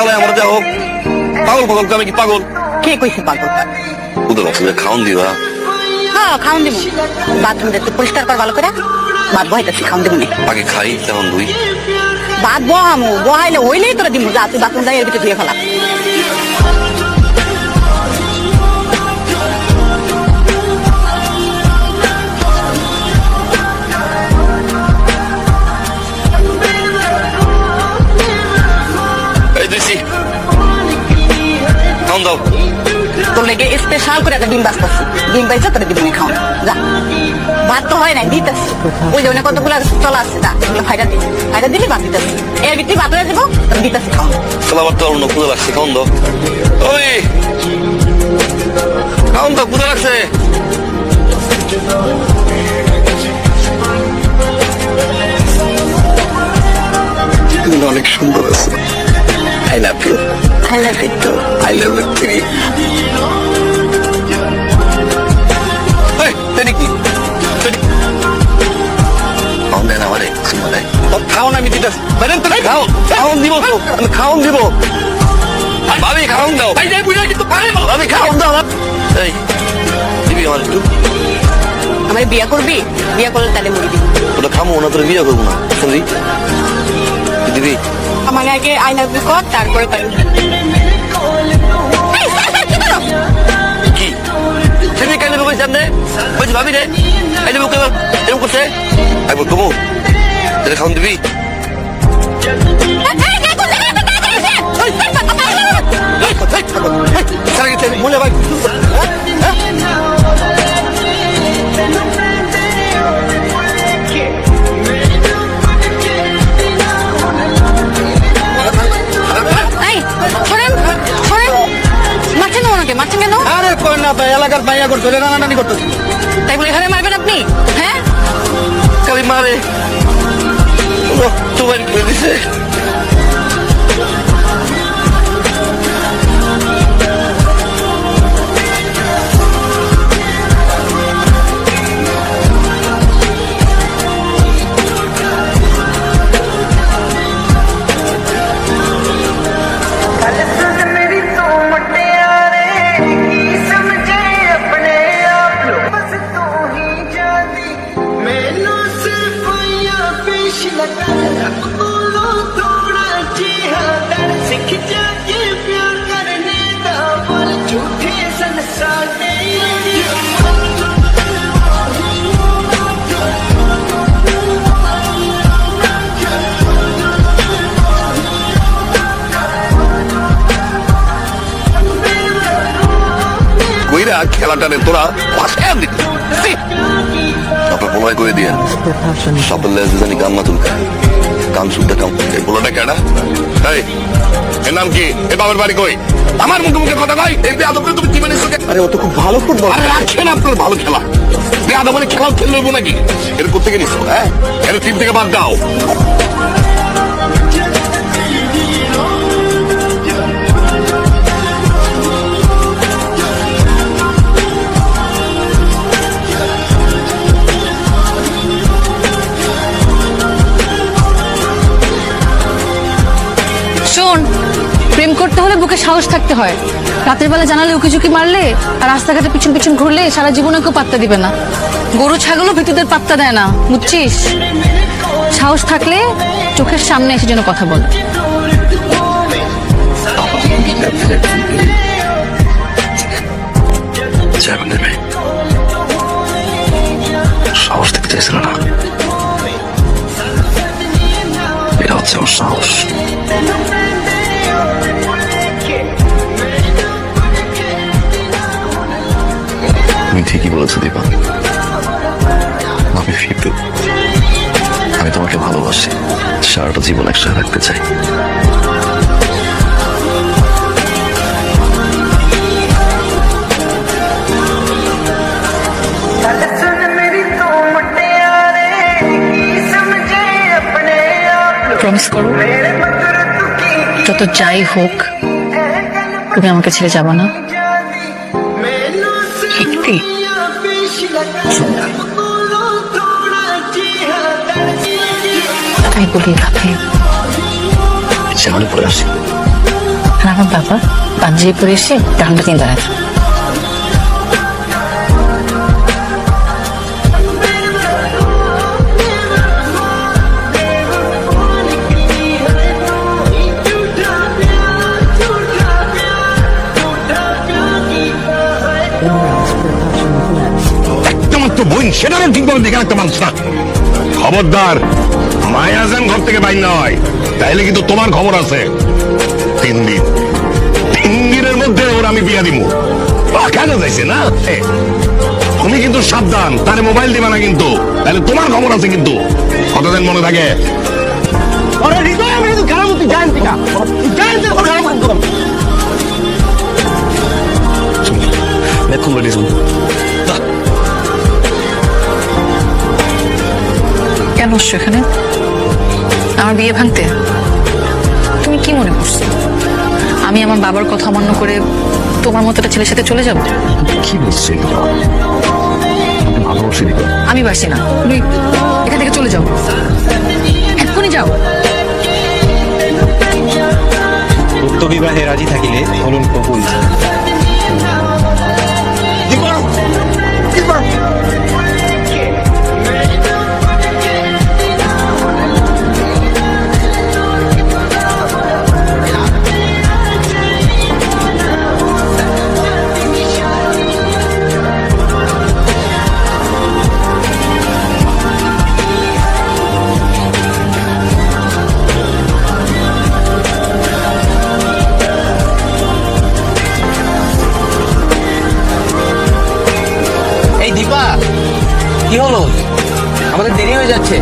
জ্বালায় আমরা যা হোক। পাগল পাগল আমি কি পাগল? কে কইছে পাগল? ওদের অসুবিধা খাওন দিবা। হ্যাঁ খাওন দিব বাথরুম দেখতে পরিষ্কার কর ভালো করে। বাদ বহাইতেছি খাওন দিব আগে খাই তখন দুই বাদ বহামু বহাইলে হইলেই তোরা দিব যা তুই বাথরুম যাই এর ভিতরে ধুয়ে ফেলা। স্পেশাল করে একটা ডিম বাঁচতেছি ডিম বাইছে তোরা দিবি না খাওন যা। ভাত তো হয় না দিতেছি। ওই জন্য কতগুলো চলা আসছে যা। এগুলো ফাইটা দিবি। ফাইটা দিবি ভাত দিতেছি। এর ভিতরে ভাত হয়ে যাব তোর দিতেছি খাওন পোলা বার তো অন্য ক্ষুদা লাগছে খাওন দাও। ওই! খাওন দাও ক্ষুদা লাগছে। অনেক সুন্দর আছে। I love you I love you too I love you three খাওন আমি দিতে বেরেন তো খাও খাওন দিব তো। আমি খাওন দিব। ভাবি খাওন দাও। ভাই যাই বুঝা কিন্তু পারে ভাবি খাওন দাও এই দিবি আমার একটু। আমার বিয়া করবি? বিয়া করলে তাহলে মরি দিবি। ওটা খামো না তোর বিয়া করব না। শুনলি? দিবি। আমার আগে আয়না কর তারপরে পারি এলাকার পাইয়া করতো রে রানানি করতো তাই বলে এখানে মারবেন আপনি? হ্যাঁ? খালি মারে। রক্ত করে দিছে। খেলাটারে তোরা আপনার পোলায় করে দিয়ে। সপের লেজ জানি কান কাম এই পোলাটা কেডা? এই এর নাম কি? এ বাবার বাড়ি কই? আমার মুখে মুখে কথা কই এই বেয়াদ করে তুমি কি মানে চোখে আরে ও তো খুব ভালো ফুটবল। আরে রাখছেন আপনার ভালো খেলা। বেয়াদ মানে খেলা খেললে নাকি? এর কোথেকে নিছো হ্যাঁ? এর টিম থেকে বাদ দাও। প্রেম করতে হলে বুকে সাহস থাকতে হয়। রাতের বেলা জানালে উকি ঝুঁকি মারলে আর রাস্তাঘাটে পিছন পিছন ঘুরলে সারা জীবনে কেউ পাত্তা দিবে না। গরু, ছাগলও ভিতুদের পাত্তা দেয় না, বুঝছিস? সাহস থাকলে চোখের সামনে এসে যেন কথা বল। সাহস দেখতে না। এটা হচ্ছে আমার সাহস। তুমি ঠিকই বলেছ, দীপা। আমি ফিটু। আমি তোমাকে ভালোবাসি। সারাটা জীবন একসাথে রাখতে চাই। প্রমিস করো। যত যাই হোক, তুমি আমাকে ছেড়ে যাব না। পারি তাই বলি খাতে সামনে পড়ে আসে। আমার বাবা পাঞ্জাবি পরে এসে ডান্ডা কিনে দাঁড়ায়। তো বোন সেটারও ঠিকভাবে দেখে রাখতে পারছ না। খবরদার মায়া যেন ঘর থেকে বাইর না হয় তাইলে কিন্তু তোমার খবর আছে। তিন দিন তিন দিনের মধ্যে ওর আমি বিয়া দিব কেন যাইছে না? তুমি কিন্তু সাবধান তারে মোবাইল দিবা না কিন্তু তাহলে তোমার খবর আছে কিন্তু। কতদিন মনে থাকে। ওরে হৃদয় আমি কিন্তু খারাপ তুই জান টিকা খারাপ করতাম এখন কেন আসছো এখানে? আমার বিয়ে ভাঙতে? তুমি কি মনে করছ? আমি আমার বাবার কথা অমান্য করে তোমার মতো একটা ছেলের সাথে চলে যাব? কি বলছি আমি বাসি না। তুমি এখান থেকে চলে যাও। এক্ষুনি যাও। উক্ত বিবাহে রাজি থাকিলে ফলন কবুল কি হলো? আমাদের দেরি হয়ে যাচ্ছে।